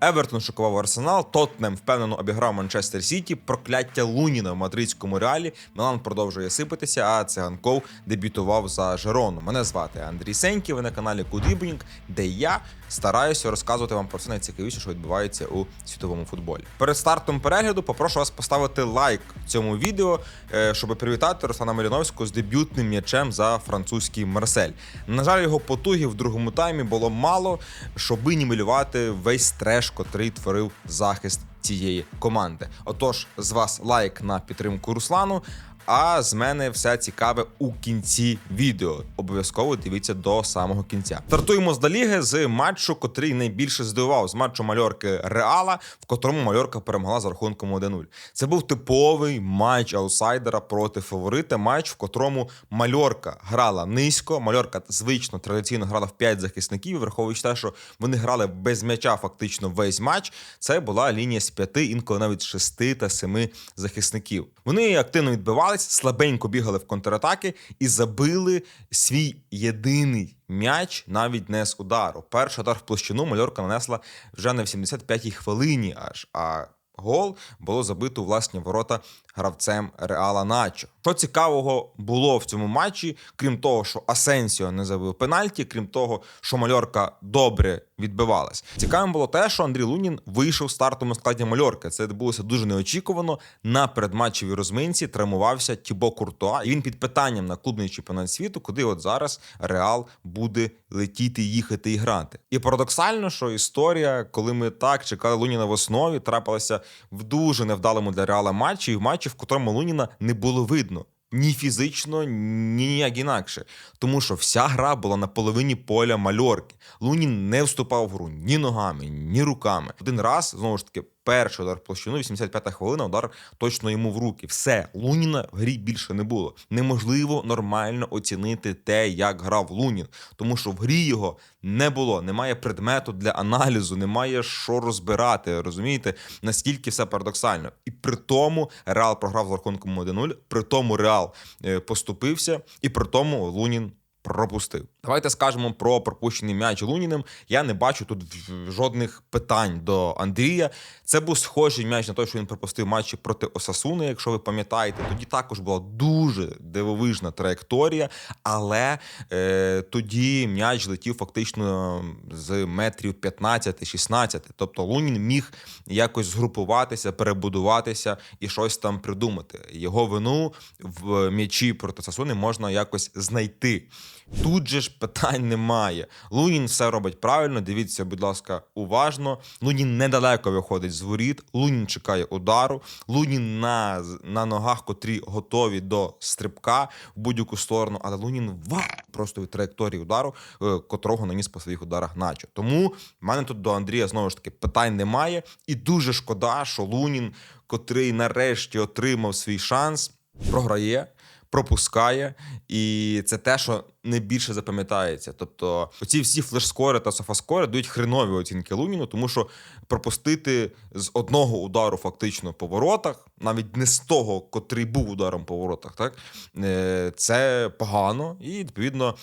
Евертон шокував Арсенал, Тотнем впевнено обіграв Манчестер Сіті, прокляття Луніна в мадридському реалі. Мілан продовжує сипатися, а циганков дебютував за Жерону. Мене звати Андрій Сеньків, ви на каналі Кудібнінг, де я стараюся розказувати вам про все найцікавіше, що відбувається у світовому футболі. Перед стартом перегляду попрошу вас поставити лайк цьому відео, е, щоб привітати Руслана Маліновського з дебютним м'ячем за французький Марсель. На жаль, його потуги в другому таймі було мало, щоб нівелювати весь треш, котрий творив захист цієї команди. Отож, з вас лайк на підтримку Руслану. А з мене все цікаве у кінці відео. Обов'язково дивіться до самого кінця. Стартуємо з Даліги з матчу, котрий найбільше здивував з матчу мальорки Реала, в котрому мальорка перемогла за рахунком 1-0. Це був типовий матч аутсайдера проти фаворита. Матч, в котрому мальорка грала низько. Мальорка звично традиційно грала в 5 захисників, враховуючи те, що вони грали без м'яча фактично весь матч. Це була лінія з 5, інколи навіть 6 та 7 захисників. Вони активно відбивались, слабенько бігали в контратаки і забили свій єдиний м'яч навіть не з удару. Перший удар в площину мальорка нанесла вже на 85-й хвилині аж. А гол було забито у власні ворота гравцем Реала Начо. Що цікавого було в цьому матчі, крім того, що Асенсіо не забив пенальті, крім того, що мальорка добре відбивалась. Цікавим було те, що Андрій Лунін вийшов в стартовому складі мальорки. Це відбулося дуже неочікувано. На передматчевій розминці травмувався Тібо Куртуа, і він під питанням на клубний чемпіонат світу, куди от зараз Реал буде летіти, їхати і грати. І парадоксально, що історія, коли ми так чекали Луніна в основі, трапилася в дуже невдалому для Реала матчі, і в матчі, в котрому Луніна не було видно. Ні фізично, ні ніяк інакше. Тому що вся гра була на половині поля мальорки. Лунін не вступав в гру ні ногами, ні руками. Один раз, знову ж таки, перший удар в площину, 85-та хвилина, удар точно йому в руки. Все, Луніна в грі більше не було. Неможливо нормально оцінити те, як грав Лунін, тому що в грі його не було. Немає предмету для аналізу, немає що розбирати. Розумієте, настільки все парадоксально. І при тому Реал програв з рахунком 1-0, при тому Реал е, поступився, і при тому Лунін. Пропустив. Давайте скажемо про пропущений м'яч Луніним. Я не бачу тут жодних питань до Андрія. Це був схожий м'яч на той, що він пропустив матчі проти Осасуни, якщо ви пам'ятаєте. Тоді також була дуже дивовижна траєкторія, але е, тоді м'яч летів фактично з метрів 15-16. Тобто Лунін міг якось згрупуватися, перебудуватися і щось там придумати. Його вину в м'ячі проти Осасуни можна якось знайти. Тут же ж питань немає. Лунін все робить правильно. Дивіться, будь ласка, уважно. Лунін недалеко виходить з воріт. Лунін чекає удару. Лунін на, на ногах, котрі готові до стрибка в будь-яку сторону. Але Лунін ва просто від траєкторії удару, е, котрого наніс по своїх ударах наче. Тому в мене тут до Андрія знову ж таки питань немає. І дуже шкода, що Лунін, котрий нарешті отримав свій шанс, програє пропускає, і це те, що найбільше запам'ятається. Тобто, оці всі флешскори та софаскори дають хренові оцінки Луніну, тому що пропустити з одного удару фактично по воротах, навіть не з того, котрий був ударом по воротах, так е, це погано, і відповідно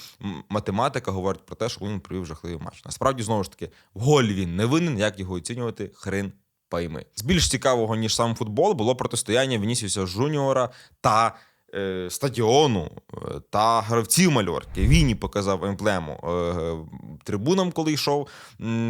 математика говорить про те, що Лунін провів жахливий матч. Насправді, знову ж таки, в голі він не винен, як його оцінювати хрен. Пайми. З більш цікавого ніж сам футбол було протистояння Вінісіуса Жуніора та стадіону е, та гравців мальорки. Він і показав емблему е, трибунам, коли йшов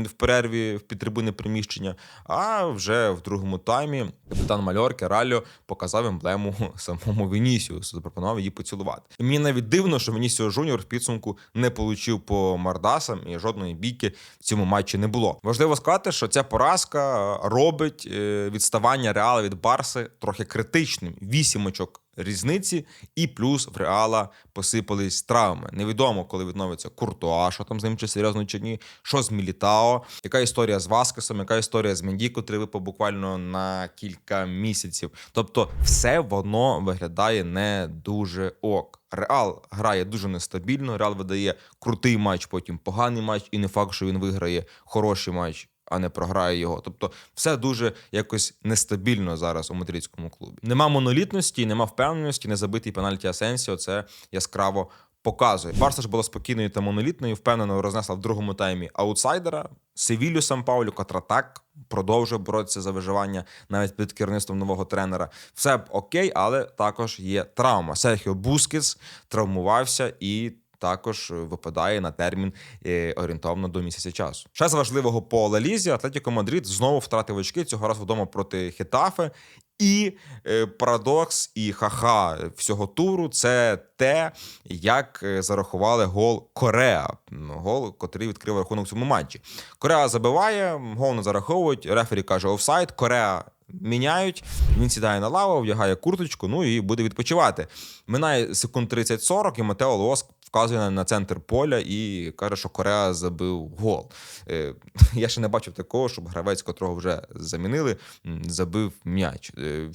в перерві в підтрибуни приміщення. А вже в другому таймі капітан Мальорки Ральо показав емблему самому Венісіусу, запропонував її поцілувати. Мені навіть дивно, що Венісіус Жуніор в підсумку не получив по мордасам і жодної бійки в цьому матчі не було. Важливо сказати, що ця поразка робить відставання реала від Барси трохи критичним. Вісім очок різниці, і плюс в реала посипались травми. Невідомо, коли відновиться Куртуа, що там з ним чи серйозно чи ні, що з Мілітао, яка історія з Васкесом, яка історія з Менді, котрий випав буквально на кілька місяців. Тобто, все воно виглядає не дуже ок. Реал грає дуже нестабільно. Реал видає крутий матч, потім поганий матч, і не факт, що він виграє хороший матч а не програє його. Тобто, все дуже якось нестабільно зараз у мадридському клубі. Нема монолітності, нема впевненості, не забитий пенальті Асенсіо. Це яскраво показує. Барса ж була спокійною та монолітною, впевнено рознесла в другому таймі аутсайдера. Севілью Сан-Паулю, котра так продовжує боротися за виживання навіть під керівництвом нового тренера. Все б окей, але також є травма. Серхіо Бускіс травмувався і. Також випадає на термін е, орієнтовно до місяця часу. Ще з важливого по Лалізі Атлетіко Мадрид знову втратив очки цього разу вдома проти Хетафе. І е, парадокс і ха-ха всього туру це те, як е, зарахували гол Кореа. Гол, котрий відкрив рахунок в цьому матчі. Кореа забиває, гол не зараховують. Рефері каже офсайд. Кореа міняють. Він сідає на лаву, вдягає курточку, ну і буде відпочивати. Минає секунд 30-40, і Матео Лоск вказує на центр поля і каже, що Кореа забив гол. Е, Я ще не бачив такого, щоб гравець, котрого вже замінили, забив м'яч. Е,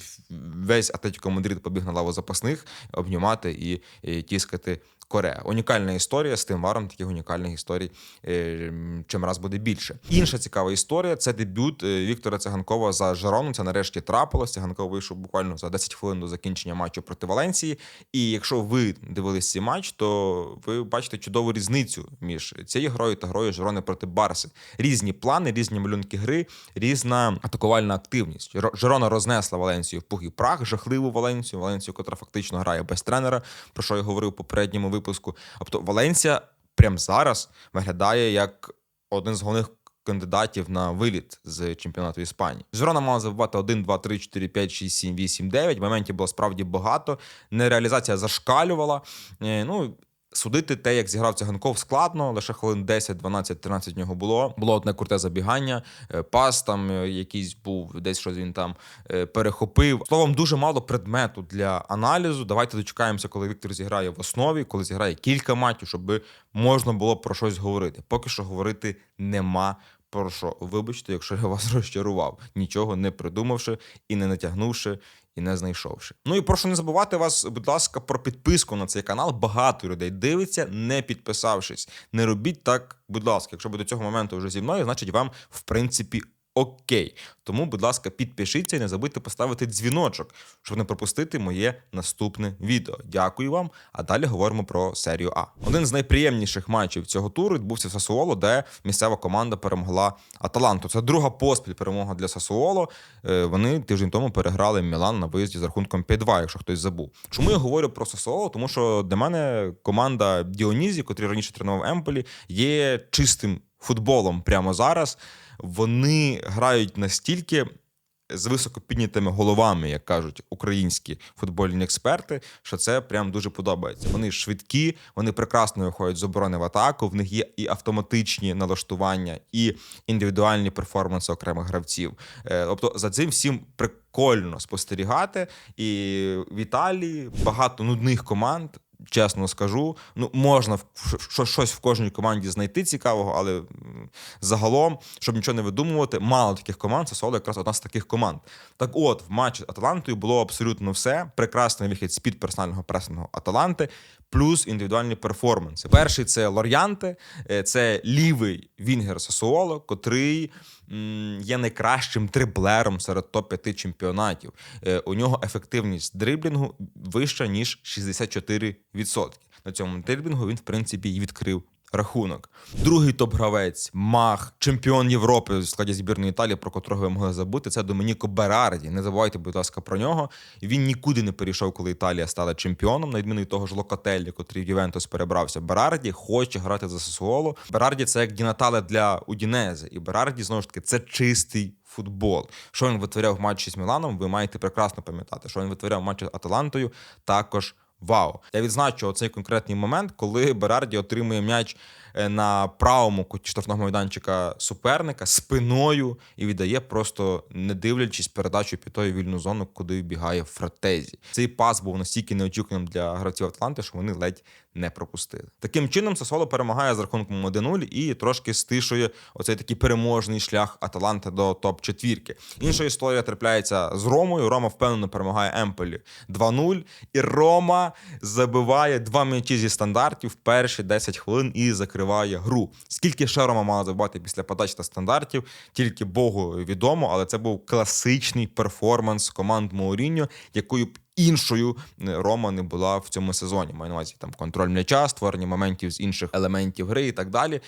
весь Атлетико Мадрид побіг на лаву запасних, обнімати і тіскати. Корея. Унікальна історія з тим варом, таких унікальних історій е, чим раз буде більше. Інша цікава історія це дебют е, Віктора Циганкова за Жерону. Це нарешті трапилось. Циганков вийшов буквально за 10 хвилин до закінчення матчу проти Валенції. І якщо ви дивились цей матч, то ви бачите чудову різницю між цією грою та грою Жерони проти Барси. Різні плани, різні малюнки гри, різна атакувальна активність. Жерона рознесла Валенцію в пух і прах, жахливу Валенцію, Валенцію, котра фактично грає без тренера, про що я говорив у попередньому випуску. Тобто Валенсія прямо зараз виглядає як один з головних кандидатів на виліт з чемпіонату Іспанії. Жирона мала забувати 1, 2, 3, 4, 5, 6, 7, 8, 9. Моментів було справді багато. Нереалізація зашкалювала. Ну Судити те, як зіграв циганков, складно. Лише хвилин 10, 12, 13 в нього було. Було одне круте забігання, е, пас там е, якийсь був, десь щось він там е, перехопив. Словом, дуже мало предмету для аналізу. Давайте дочекаємося, коли Віктор зіграє в основі, коли зіграє кілька матчів, щоб можна було про щось говорити. Поки що говорити нема. Про що, вибачте, якщо я вас розчарував, нічого не придумавши і не натягнувши і не знайшовши. Ну і прошу не забувати вас, будь ласка, про підписку на цей канал. Багато людей дивиться, не підписавшись. Не робіть так, будь ласка. Якщо ви до цього моменту вже зі мною, значить вам в принципі окей. Тому, будь ласка, підпишіться і не забудьте поставити дзвіночок, щоб не пропустити моє наступне відео. Дякую вам. А далі говоримо про серію А. Один з найприємніших матчів цього туру відбувся в Сасуоло, де місцева команда перемогла Аталанту. Це друга поспіль перемога для Сасуоло. Е, вони тиждень тому переграли Мілан на виїзді з рахунком 5-2, якщо хтось забув. Чому я говорю про Сасуоло? Тому що для мене команда Діонізі, котрий раніше тренував Емполі, є чистим футболом прямо зараз вони грають настільки. З високо піднятими головами, як кажуть українські футбольні експерти, що це прям дуже подобається. Вони швидкі, вони прекрасно виходять з оборони в атаку. В них є і автоматичні налаштування, і індивідуальні перформанси окремих гравців. Е, тобто за цим всім прикольно спостерігати. І в Італії багато нудних команд чесно скажу. Ну, можна щось в кожній команді знайти цікавого, але загалом, щоб нічого не видумувати, мало таких команд. Це соло якраз одна з таких команд. Так, от в матчі з Аталантою було абсолютно все. Прекрасний вихід з під персонального пресингу Аталанти, плюс індивідуальні перформанси. Перший це Лор'янте, е, це лівий Вінгер Сасуоло, котрий є найкращим дриблером серед топ 5 чемпіонатів. Е, у нього ефективність дриблінгу вища ніж 64%. На цьому дриблінгу він, в принципі, і відкрив рахунок. Другий топ-гравець, Мах, чемпіон Європи в складі збірної Італії, про котрого ви могли забути. Це Домініко Берарді. Не забувайте, будь ласка, про нього. Він нікуди не перейшов, коли Італія стала чемпіоном, на відміну того ж Локателі, котрий в Ювентус перебрався. Берарді хоче грати за Сосуоло. Берарді це як Дінатале для Удінези. І Берарді знову ж таки це чистий. Футбол, що він витворяв в матчі з Міланом, ви маєте прекрасно пам'ятати, що він витворяв в матчі з Аталантою, також Вау! Я відзначу цей конкретний момент, коли Берарді отримує м'яч на правому куті штрафного майданчика суперника спиною і віддає, просто не дивлячись передачу під тою вільну зону, куди бігає Фратезі. Цей пас був настільки неочікуваним для гравців Атланти, що вони ледь не пропустили. Таким чином, Сасоло перемагає з рахунком 1-0 і трошки стишує оцей такий переможний шлях Аталанти до топ четвірки. Інша історія трапляється з Ромою. Рома впевнено перемагає Емполі 2-0. І Рома забиває два м'ячі зі стандартів перші 10 хвилин і закриває гру. Скільки ще Рома мала забивати після подач та стандартів, тільки Богу відомо, але це був класичний перформанс команд Мауріньо, якою б іншою е, Рома не була в цьому сезоні. Маю на увазі там контроль м'яча, створення моментів з інших елементів гри і так далі.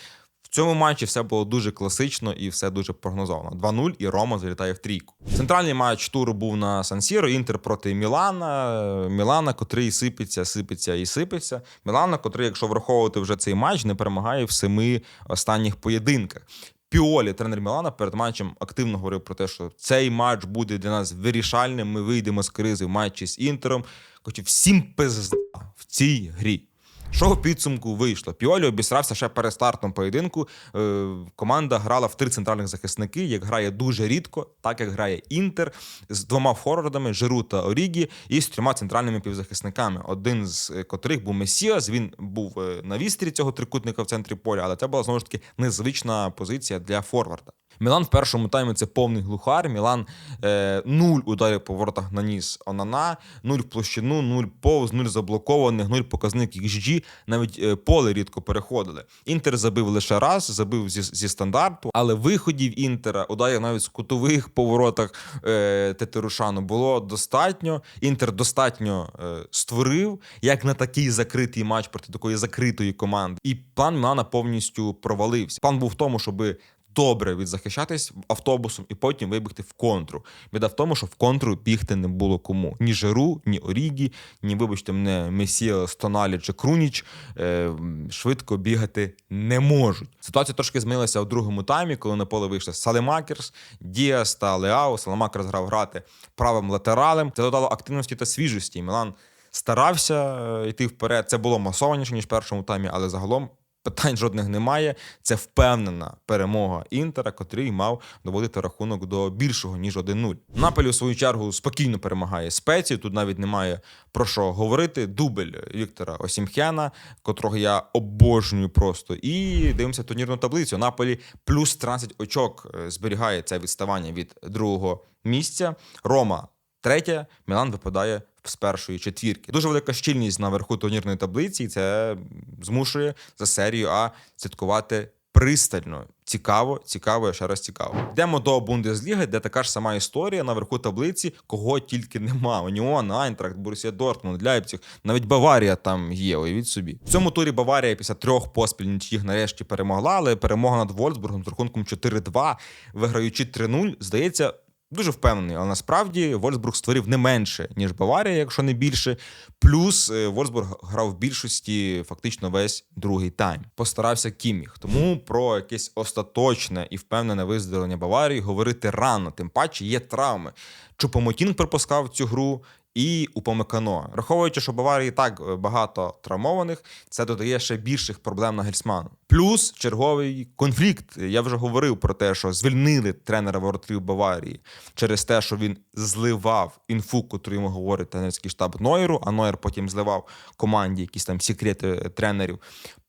Цьому матчі все було дуже класично і все дуже прогнозовано. 2-0 і Рома залітає в трійку. Центральний матч туру був на Сан-Сіро, Інтер проти Мілана. Мілана, котрий сипеться, сипеться і сипеться. Мілана, котрий, якщо враховувати вже цей матч, не перемагає в семи останніх поєдинках. Піолі, тренер Мілана, перед матчем активно говорив про те, що цей матч буде для нас вирішальним. Ми вийдемо з кризи в матчі з Інтером. Хоче всім пизда в цій грі. Що в підсумку вийшло? Піолі обісрався ще перед стартом поєдинку. Е, команда грала в три центральних захисники, як грає дуже рідко, так як грає Інтер з двома форвардами Жиру та Орігі і з трьома центральними півзахисниками. Один з е, котрих був Месіас. Він був е, на вістрі цього трикутника в центрі поля, але це була знову ж таки незвична позиція для форварда. Мілан в першому таймі це повний глухар. Мілан е, нуль ударів по воротах наніс Онана, нуль в площину, нуль повз, нуль заблокованих, нуль показник XG. Навіть е, поле рідко переходили. Інтер забив лише раз, забив зі, зі стандарту, але виходів інтера, ударів навіть з кутових поворотах е, Тетерушану було достатньо. Інтер достатньо е, створив, як на такий закритий матч проти такої закритої команди. І план Мілана повністю провалився. План був в тому, щоби добре відзахищатись автобусом і потім вибігти в контру. Біда в тому, що в контру бігти не було кому. Ні Жиру, ні Орігі, ні, вибачте, мене Месія, Стоналі чи Круніч е, швидко бігати не можуть. Ситуація трошки змінилася у другому таймі, коли на поле вийшли Салемакерс, Діас та Леао. Салемакерс грав грати правим латералем. Це додало активності та свіжості. Мілан старався е, йти вперед. Це було масованіше ніж в першому таймі, але загалом Питань жодних немає. Це впевнена перемога Інтера, котрий мав доводити рахунок до більшого ніж 1-0. Наполі у свою чергу спокійно перемагає спецію. Тут навіть немає про що говорити. Дубль Віктора Осімхяна, котрого я обожнюю просто. І дивимося турнірну таблицю. Наполі плюс 13 очок е, зберігає це відставання від другого місця. Рома третє, Мілан випадає з першої четвірки. Дуже велика щільність наверху турнірної таблиці, і це змушує за серію А слідкувати пристально. Цікаво, цікаво, ще раз цікаво. Йдемо до Бундесліги, де така ж сама історія наверху таблиці, кого тільки нема. Уніон, Айнтрахт, Борусія Дортмунд, Ляйпціг, навіть Баварія там є. Уявіть собі. В цьому турі Баварія після трьох поспіль нічиїх нарешті перемогла, але перемога над Вольсбургом з рахунком 4-2, виграючи 3-0, здається. Дуже впевнений, але насправді Вольсбург створив не менше, ніж Баварія, якщо не більше. Плюс е, Вольсбург грав в більшості фактично весь другий тайм. Постарався Кіміх. Тому про якесь остаточне і впевнене виздоровлення Баварії говорити рано. Тим паче є травми. Чупомотін пропускав цю гру. І Упомекано. Враховуючи, що Баварії так е, багато травмованих, це додає ще більших проблем на Гельсману. Плюс черговий конфлікт. Я вже говорив про те, що звільнили тренера воротарів Баварії через те, що він зливав інфу, котру йому говорить тренерський штаб Нойеру, а Нойер потім зливав команді якісь там секрети тренерів.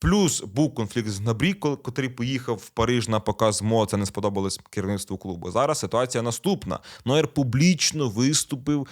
Плюс був конфлікт з Набрі, котрий поїхав в Париж на показ МО. Це не сподобалось керівництву клубу. Зараз ситуація наступна. Нойер публічно виступив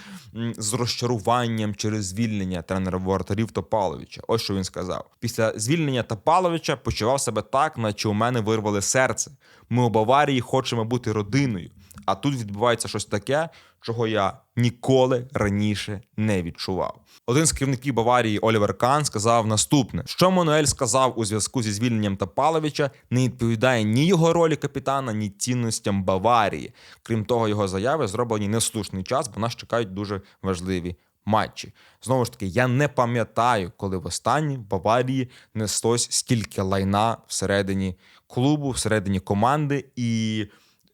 з розчаруванням через звільнення тренера воротарів Топаловича. Ось що він сказав. Після звільнення Топаловича почував себе так, наче у мене вирвали серце. Ми у Баварії хочемо бути родиною. А тут відбувається щось таке, чого я ніколи раніше не відчував. Один з керівників Баварії Олівер Кан сказав наступне: що Мануель сказав у зв'язку зі звільненням Топаловича, не відповідає ні його ролі капітана, ні цінностям Баварії. Крім того, його заяви зроблені не в слушний час, бо нас чекають дуже важливі. Матчі знову ж таки, я не пам'ятаю, коли в останній в Баварії неслось стільки лайна всередині клубу, всередині команди, і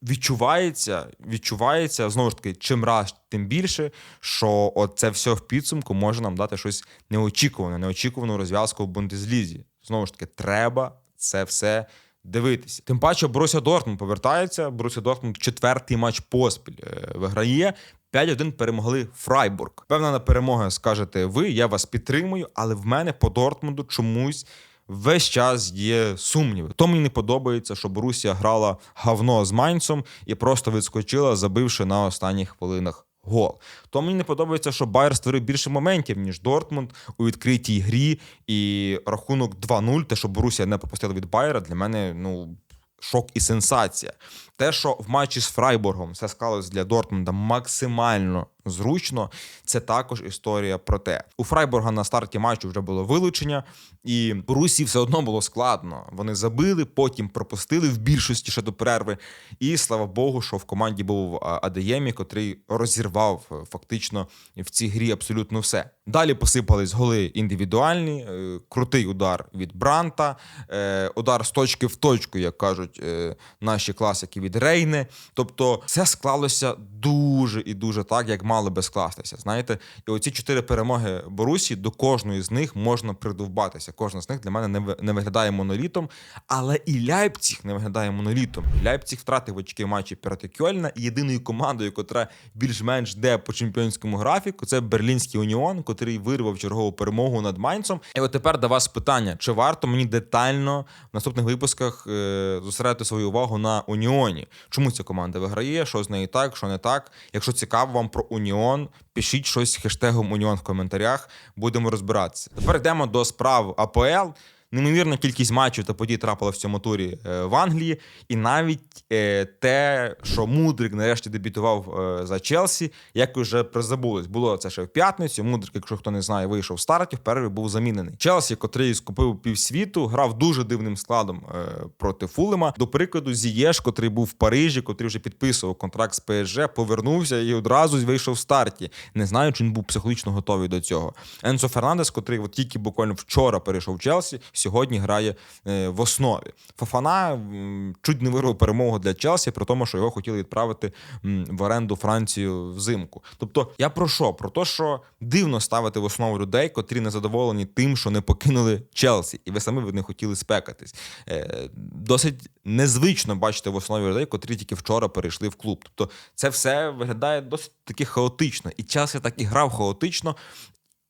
відчувається, відчувається знову ж таки, чим раз, тим більше, що це все в підсумку може нам дати щось неочікуване, неочікувану розв'язку в Бундеслізі. Знову ж таки, треба це все. Дивитися, тим паче Боруся Дортмунд повертається. Боруся Дортмунд четвертий матч поспіль е, виграє. 5-1 перемогли Фрайбург. Певна на перемога скажете ви, я вас підтримую, але в мене по Дортмунду чомусь весь час є сумніви. То мені не подобається, що Борусія грала говно з Майнцем і просто відскочила, забивши на останніх хвилинах гол. То мені не подобається, що Байер створив більше моментів, ніж Дортмунд у відкритій грі. І рахунок 2-0, те, що Борусія не пропустила від Байера, для мене ну. Шок і сенсація. Те, що в матчі з Фрайбургом все склалось для Дортмунда максимально зручно, це також історія про те. У Фрайбурга на старті матчу вже було вилучення, і Борусі все одно було складно. Вони забили, потім пропустили в більшості ще до перерви. І слава Богу, що в команді був Адеємі, котрий розірвав е, фактично в цій грі абсолютно все. Далі посипались голи індивідуальні, е, крутий удар від Бранта, е, удар з точки в точку, як кажуть наші класики від Рейне. Тобто, все склалося дуже і дуже так, як мало би скластися. Знаєте, і оці чотири перемоги Борусі до кожної з них можна придовбатися. Кожна з них для мене не не виглядає монолітом, але і Ляйпціг не виглядає монолітом. Ляйпціг втратив очки в матчі проти Кьольна. Єдиною командою, яка більш-менш де по чемпіонському графіку, це Берлінський Уніон, котрий вирвав чергову перемогу над Майнцем. І от тепер до вас питання: чи варто мені детально в наступних випусках е, зосередити свою увагу на Уніоні? Чому ця команда виграє? Що з нею так, що не так? Якщо цікаво вам про Уніон, пишіть щось хештегом Уніон в коментарях. Будемо розбиратися. Тепер йдемо до справ АПЛ. Неймовірна кількість матчів та подій трапила в цьому турі е, в Англії, і навіть е, те, що Мудрик нарешті дебютував е, за Челсі, як вже призабулось. Було це ще в п'ятницю. Мудрик, якщо хто не знає, вийшов в старті, в перерві був замінений. Челсі, котрий скупив півсвіту, грав дуже дивним складом проти Фулема. До прикладу, Зієш, котрий був в Парижі, котрий вже підписував контракт з ПСЖ, повернувся і одразу вийшов в старті. Не знаю, чи він був психологічно готовий до цього. Енсо Фернандес, котрий от тільки буквально вчора перейшов в Челсі сьогодні грає е, в основі. Фафана чуть не вирвав перемогу для Челсі, при тому, що його хотіли відправити в оренду Францію взимку. Тобто, я про що? Про те, що дивно ставити в основу людей, котрі не задоволені тим, що не покинули Челсі, і ви самі від них хотіли спекатись. Е, досить незвично бачити в основі людей, котрі тільки вчора перейшли в клуб. Тобто, це все виглядає досить таки хаотично. І Челсі так і грав хаотично,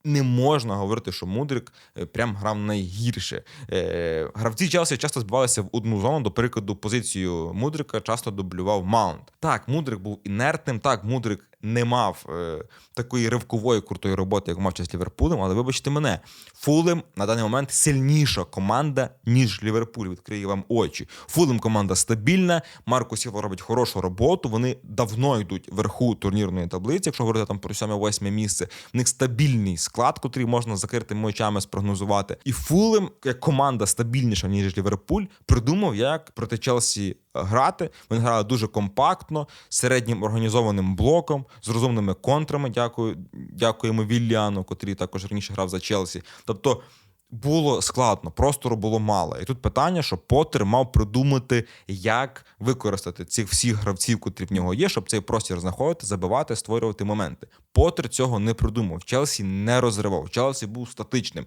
не можна говорити, що Мудрик е, прям грав найгірше. Е, гравці Челсі часто збивалися в одну зону, до прикладу, позицію Мудрика часто дублював Маунт. Так, Мудрик був інертним, так, Мудрик не мав е, такої ривкової крутої роботи, як мав з Ліверпулем, але вибачте мене, Фулем на даний момент сильніша команда, ніж Ліверпуль. Відкриє вам очі. Фулем команда стабільна. Марко Сіло робить хорошу роботу. Вони давно йдуть вверху турнірної таблиці. Якщо говорити там про сьоме восьме місце, в них стабільний склад, котрий можна закритими очами спрогнозувати. І Фулем, як команда стабільніша, ніж Ліверпуль, придумав, як проти Челсі грати. Вони грали дуже компактно, середнім організованим блоком, з розумними контрами. Дякую, дякуємо Вілліану, котрий також раніше грав за Челсі. Тобто. Було складно, простору було мало. І тут питання, що Поттер мав придумати, як використати цих всіх гравців, котрі в нього є, щоб цей простір знаходити, забивати, створювати моменти. Поттер цього не придумав. Челсі не розривав. Челсі був статичним.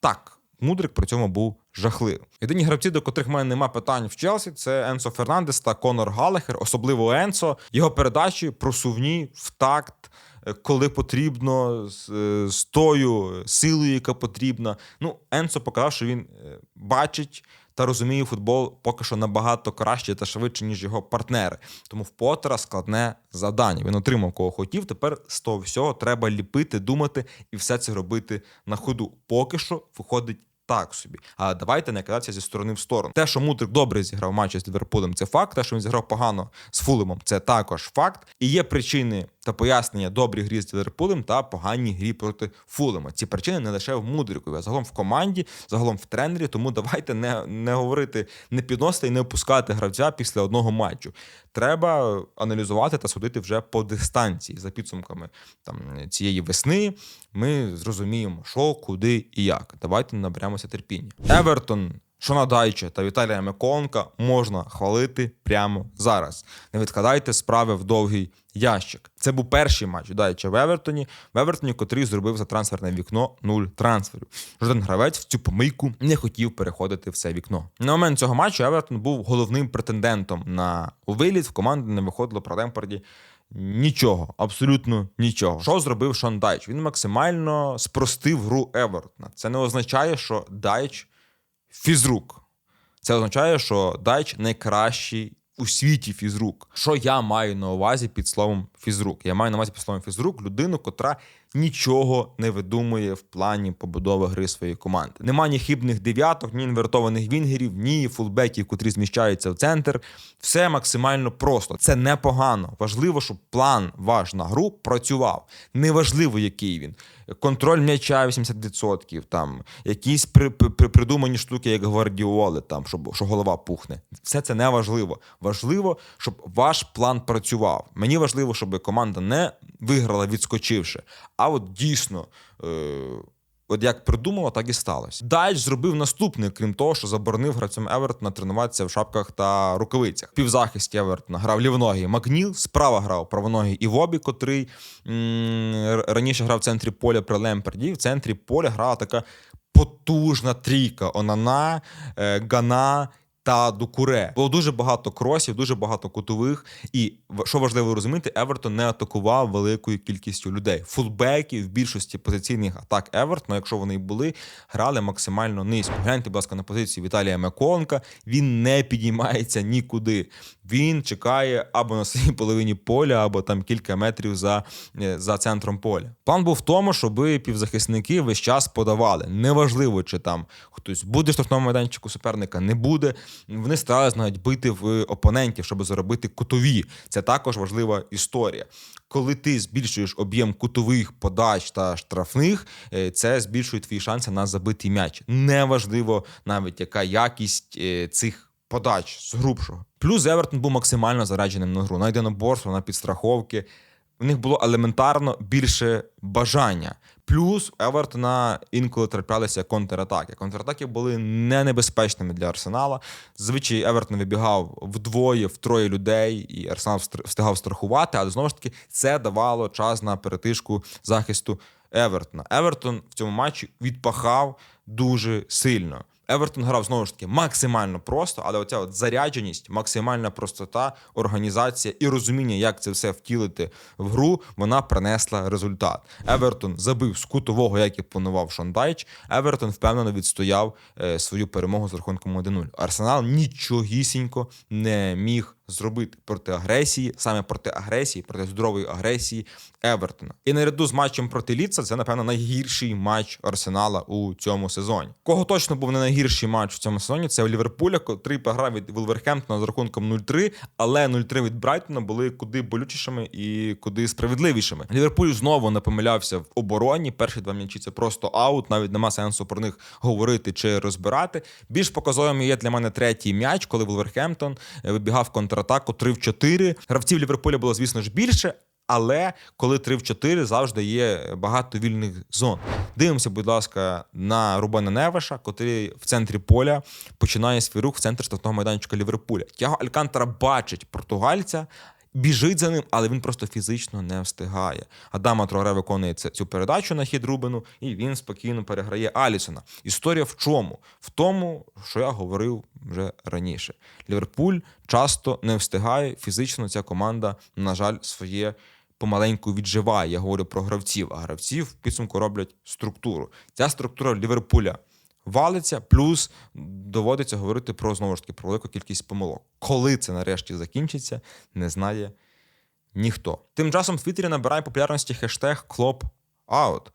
Так, Мудрик при цьому був жахливим. Єдині гравці, до котрих в мене нема питань в Челсі, це Енсо Фернандес та Конор Галахер, особливо Енсо. Його передачі просувні в такт. Е, коли потрібно, з, е, з тою силою, яка потрібна. Ну, Енсо показав, що він е, бачить та розуміє футбол поки що набагато краще та швидше, ніж його партнери. Тому в Поттера складне завдання. Він отримав кого хотів. Тепер з того всього треба ліпити, думати і все це робити на ходу. Поки що виходить так собі. А давайте не кидатися зі сторони в сторону. Те, що Мудрик добре зіграв матчі з Ліверпулем, це факт. Те, що він зіграв погано з Фулемом, це також факт. І є причини та пояснення добрій грі з Ліверпулем та поганій грі проти Фулема. Ці причини не лише в Мудрику, а загалом в команді, загалом в тренері. Тому давайте не не говорити, не підносити і не опускати гравця після одного матчу. Треба аналізувати та судити вже по дистанції за підсумками там цієї весни. Ми зрозуміємо, що, куди і як. Давайте наберемося терпіння. Евертон. Шона Дайче та Віталія Миколенка можна хвалити прямо зараз. Не відкладайте справи в довгий ящик. Це був перший матч Дайча в Евертоні, в Евертоні, котрий зробив за трансферне вікно нуль трансферів. Жоден гравець в цю помийку не хотів переходити в це вікно. На момент цього матчу Евертон був головним претендентом на виліт. В команди не виходило про Лемпарді Нічого, абсолютно нічого. Що зробив Шон Дайч? Він максимально спростив гру Евертона. Це не означає, що Дайч фізрук. Це означає, що Дайч найкращий у світі фізрук. Що я маю на увазі під словом фізрук? Я маю на увазі під словом фізрук людину, котра нічого не видумує в плані побудови гри своєї команди. Нема ні хибних дев'яток, ні інвертованих вінгерів, ні фулбеків, котрі зміщаються в центр. Все максимально просто. Це непогано. Важливо, щоб план ваш на гру працював. Неважливо, який він. Контроль м'яча 80%, там якісь при, при, придумані штуки, як гвардіоли, там щоб що голова пухне. Все це не важливо. Важливо, щоб ваш план працював. Мені важливо, щоб команда не виграла, відскочивши. А от дійсно. Е- От як придумала, так і сталося. Дальш зробив наступне, крім того, що заборонив гравцям Евертона тренуватися в шапках та рукавицях. В Півзахисті Евертона грав лівногий Макніл, справа грав правоногий Івобі, котрий м- раніше грав в центрі поля при Лемперді. В центрі поля грала така потужна трійка: Онана, е, Гана. Та Дукуре було дуже багато кросів, дуже багато кутових. І що важливо розуміти, Евертон не атакував великою кількістю людей. Фулбеки в більшості позиційних атак Евертона, якщо вони й були, грали максимально низько. Гляньте, будь ласка, на позицію Віталія Меконка. Він не підіймається нікуди. Він чекає або на своїй половині поля, або там кілька метрів за, за центром поля. План був в тому, щоб півзахисники весь час подавали. Неважливо, чи там хтось буде в штрафному майданчику суперника, не буде. Вони старалися навіть бити в опонентів, щоб заробити кутові. Це також важлива історія. Коли ти збільшуєш об'єм кутових подач та штрафних, це збільшує твої шанси на забитий м'яч. Неважливо навіть яка якість цих подач з грубшого. Плюс Евертон був максимально зарядженим на гру на єдиноборство, на підстраховки. В них було елементарно більше бажання. Плюс Евертона інколи траплялися контратаки. Контратаки були не небезпечними для Арсенала. Зазвичай Евертон вибігав вдвоє, втроє людей, і Арсенал встигав страхувати, але знову ж таки це давало час на перетишку захисту Евертона. Евертон в цьому матчі відпахав дуже сильно. Евертон грав знову ж таки максимально просто, але оця от зарядженість, максимальна простота, організація і розуміння, як це все втілити в гру, вона принесла результат. Евертон забив з кутового, як і планував Шондайч. Евертон впевнено відстояв е, свою перемогу з рахунком 1-0. Арсенал нічогісінько не міг зробити проти агресії, саме проти агресії, проти здорової агресії Евертона. І наряду з матчем проти Ліца це, напевно, найгірший матч Арсенала у цьому сезоні. Кого точно був не найгірший матч в цьому сезоні? Це у Ліверпуля, котрий пограв від Вулверхемптона з рахунком 0-3, але 0-3 від Брайтона були куди болючішими і куди справедливішими. Ліверпуль знову не помилявся в обороні. Перші два м'ячі це просто аут. Навіть нема сенсу про них говорити чи розбирати. Більш показовим є для мене третій м'яч, коли Вулверхемптон вибігав контр контратаку 3 в 4. Гравців Ліверпуля було, звісно ж, більше. Але коли 3 в 4, завжди є багато вільних зон. Дивимося, будь ласка, на Рубена Невеша, котрий в центрі поля починає свій рух в центр штатного майданчика Ліверпуля. Тяго Алькантара бачить португальця, біжить за ним, але він просто фізично не встигає. Адама Троре виконує цю передачу на хід Рубену, і він спокійно переграє Алісона. Історія в чому? В тому, що я говорив вже раніше. Ліверпуль часто не встигає фізично. Ця команда, на жаль, своє. Помаленьку відживає, я говорю про гравців, а гравці в підсумку роблять структуру. Ця структура Ліверпуля валиться, плюс доводиться говорити про знову ж таки про велику кількість помилок. Коли це нарешті закінчиться, не знає ніхто. Тим часом в Твіттері набирає популярності хештег Клоп Аут.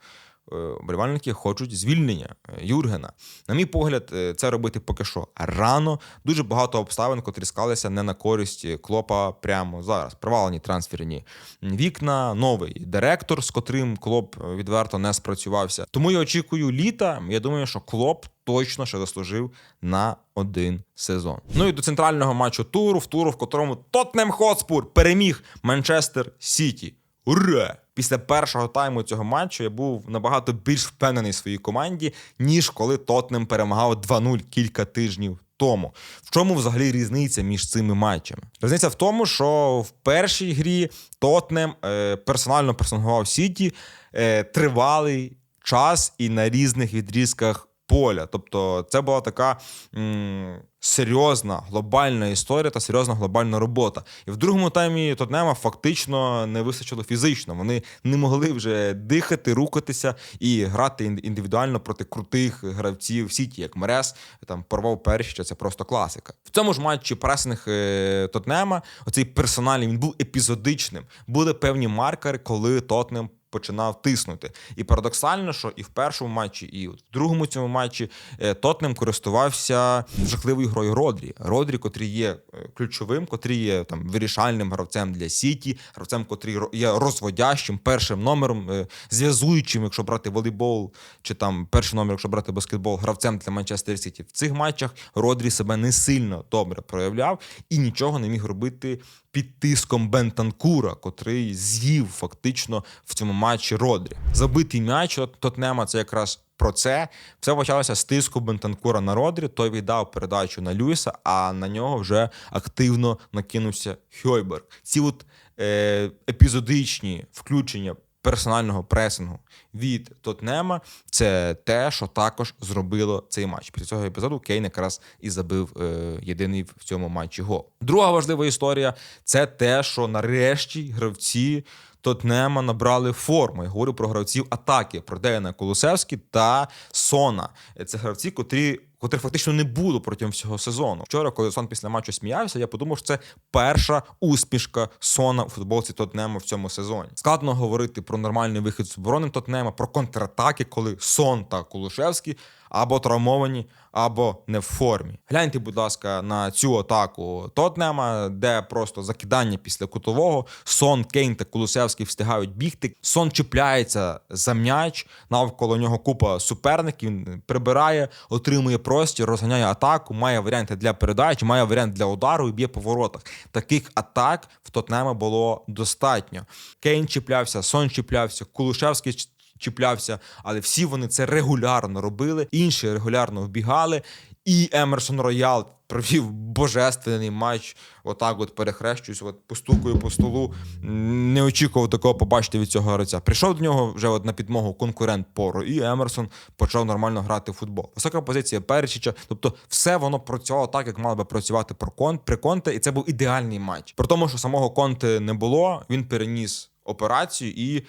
Вболівальники хочуть звільнення Юргена. На мій погляд, е, це робити поки що рано. Дуже багато обставин, котрі склалися не на користь клопа прямо зараз. Провалені трансферні вікна, новий директор, з котрим клоп відверто не спрацювався. Тому я очікую літа. Я думаю, що клоп точно ще заслужив на один сезон. Ну і до центрального матчу туру, в туру, в котрому Тотнем Хотспур переміг Манчестер Сіті. Ура! Після першого тайму цього матчу я був набагато більш впевнений в своїй команді, ніж коли Тотнем перемагав 2-0 кілька тижнів тому. В чому взагалі різниця між цими матчами? Різниця в тому, що в першій грі Тотнем е, персонально персонгував Сіті е, тривалий час і на різних відрізках поля. Тобто, це була така м- серйозна глобальна історія та серйозна глобальна робота. І в другому таймі Тотнема фактично не вистачило фізично. Вони не могли вже дихати, рухатися і грати індивідуально проти крутих гравців Сіті, як Мерес, там порвав перші, це просто класика. В цьому ж матчі пресинг е, Тотнема, оцей персональний, він був епізодичним. Були певні маркери, коли Тотнем починав тиснути. І парадоксально, що і в першому матчі, і в другому цьому матчі е, Тотнем користувався жахливою грою Родрі. Родрі, котрий є е, ключовим, котрий є там вирішальним гравцем для Сіті, гравцем, котрий є розводящим, першим номером, е, зв'язуючим, якщо брати волейбол, чи там перший номер, якщо брати баскетбол, гравцем для Манчестер Сіті. В цих матчах Родрі себе не сильно добре проявляв і нічого не міг робити під тиском Бентанкура, котрий з'їв фактично в цьому матчі Родрі. Забитий м'яч от Тотнема це якраз про це. Все почалося з тиску Бентанкура на Родрі. Той віддав передачу на Люїса, а на нього вже активно накинувся Хьойберг. Ці от е, епізодичні включення персонального пресингу від Тотнема це те, що також зробило цей матч. Після цього епізоду Кейн якраз і забив е, єдиний в цьому матчі гол. Друга важлива історія це те, що нарешті гравці. Тотнема набрали форму. Я говорю про гравців атаки, про Деяна Колосевський та Сона. Це гравці, котрі, котрі фактично не було протягом всього сезону. Вчора, коли Сон після матчу сміявся, я подумав, що це перша усмішка Сона у футболці Тотнема в цьому сезоні. Складно говорити про нормальний вихід з оборони Тотнема, про контратаки, коли Сон та Кулушевський або травмовані, або не в формі. Гляньте, будь ласка, на цю атаку Тотнема, де просто закидання після кутового. Сон, Кейн та Кулусевський встигають бігти. Сон чіпляється за м'яч, навколо нього купа суперників. Прибирає, отримує простір, розганяє атаку, має варіанти для передачі, має варіант для удару і б'є по воротах. Таких атак в Тотнема було достатньо. Кейн чіплявся, Сон чіплявся, Кулушевський чіплявся, але всі вони це регулярно робили. Інші регулярно вбігали. І Емерсон Роял провів божественний матч. Отак, от перехрещуюсь, от постукаю по столу. Не очікував такого побачити від цього гравця. Прийшов до нього вже от на підмогу конкурент Поро, і Емерсон почав нормально грати в футбол. Висока позиція Перечича. Тобто, все воно працювало так, як мало би працювати про кон при конте, і це був ідеальний матч. При тому, що самого конте не було, він переніс операцію і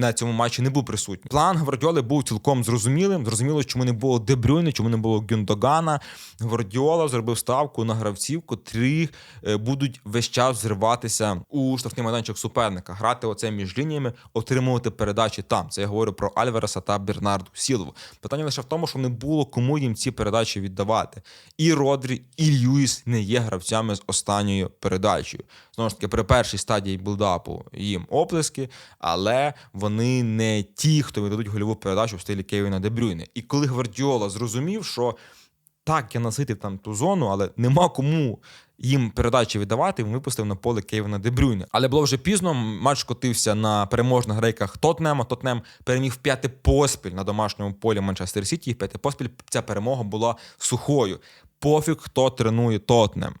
на цьому матчі не був присутній. План Гвардіоли був цілком зрозумілим. Зрозуміло, чому не було Дебрюйни, чому не було Гюндогана. Гвардіола зробив ставку на гравців, котрі е, будуть весь час зриватися у штрафний майданчик суперника, грати оце між лініями, отримувати передачі там. Це я говорю про Альвареса та Бернарду Сілову. Питання лише в тому, що не було кому їм ці передачі віддавати. І Родрі, і Льюіс не є гравцями з останньою передачею. Знову ж таки, при першій стадії білдапу їм оплески, але вони не ті, хто віддадуть гольову передачу в стилі Кевіна Дебрюйне. І коли Гвардіола зрозумів, що так, я наситив там ту зону, але нема кому їм передачі віддавати. Він випустив на поле Кевіна Дебрюйне. Але було вже пізно. Матч котився на переможних рейках Тотнема. Тотнем переміг п'яти поспіль на домашньому полі Манчестер Сіті. П'яти поспіль ця перемога була сухою. Пофіг, хто тренує Тотнем.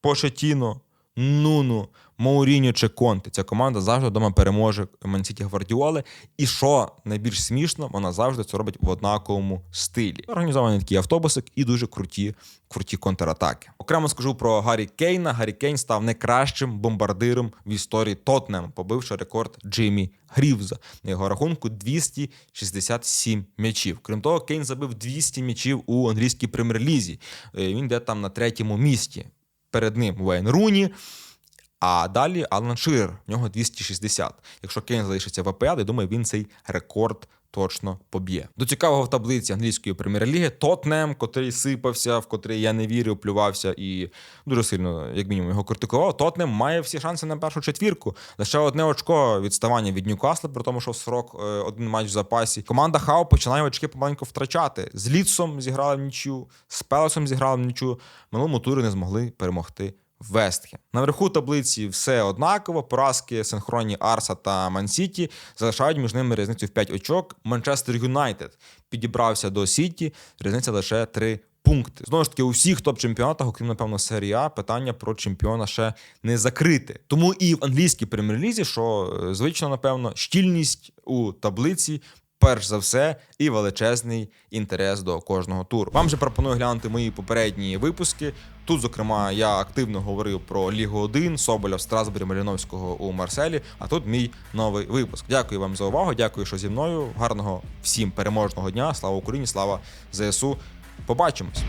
Почетіно, Нуну, Мауріньо чи Конте. Ця команда завжди вдома переможе Мансіті Гвардіоли. І що найбільш смішно, вона завжди це робить в однаковому стилі. Організований такий автобусик і дуже круті, круті контратаки. Окремо скажу про Гаррі Кейна. Гаррі Кейн став найкращим бомбардиром в історії Тотнема, побивши рекорд Джиммі Грівза. На його рахунку 267 м'ячів. Крім того, Кейн забив 200 м'ячів у англійській прем'єр-лізі. Е, Він де там на третьому місці. Перед ним Вейн Руні. А далі Алан Ширер, в нього 260. Якщо Кейн залишиться в АПЛ, я думаю, він цей рекорд точно поб'є. До цікавого в таблиці англійської прем'єр-ліги Тотнем, котрий сипався, в котрий я не вірив, плювався і дуже сильно, як мінімум, його критикував. Тотнем має всі шанси на першу четвірку. Лише одне очко відставання від Ньюкасла, при тому, що срок е, один матч в запасі. Команда Хау починає очки помаленьку втрачати. З Ліцом зіграли в нічю, з Пелесом зіграли в нічю. Минулому турі не змогли перемогти. Вестхем. Наверху таблиці все однаково. Поразки синхронні Арса та Мансіті залишають між ними різницю в 5 очок. Манчестер Юнайтед підібрався до Сіті, різниця лише 3 пункти. Знову ж таки, у всіх топ-чемпіонатах, окрім напевно, серії А, питання про чемпіона ще не закрите. Тому і в англійській прем'єр-лізі, що е, звично, напевно, щільність у таблиці перш за все, і величезний інтерес до кожного туру. Вам же пропоную глянути мої попередні випуски. Тут, зокрема, я активно говорив про Лігу 1, Соболя в Страсбурі, Маліновського у Марселі. А тут мій новий випуск. Дякую вам за увагу. Дякую, що зі мною. Гарного всім переможного дня. Слава Україні! Слава ЗСУ! Побачимось!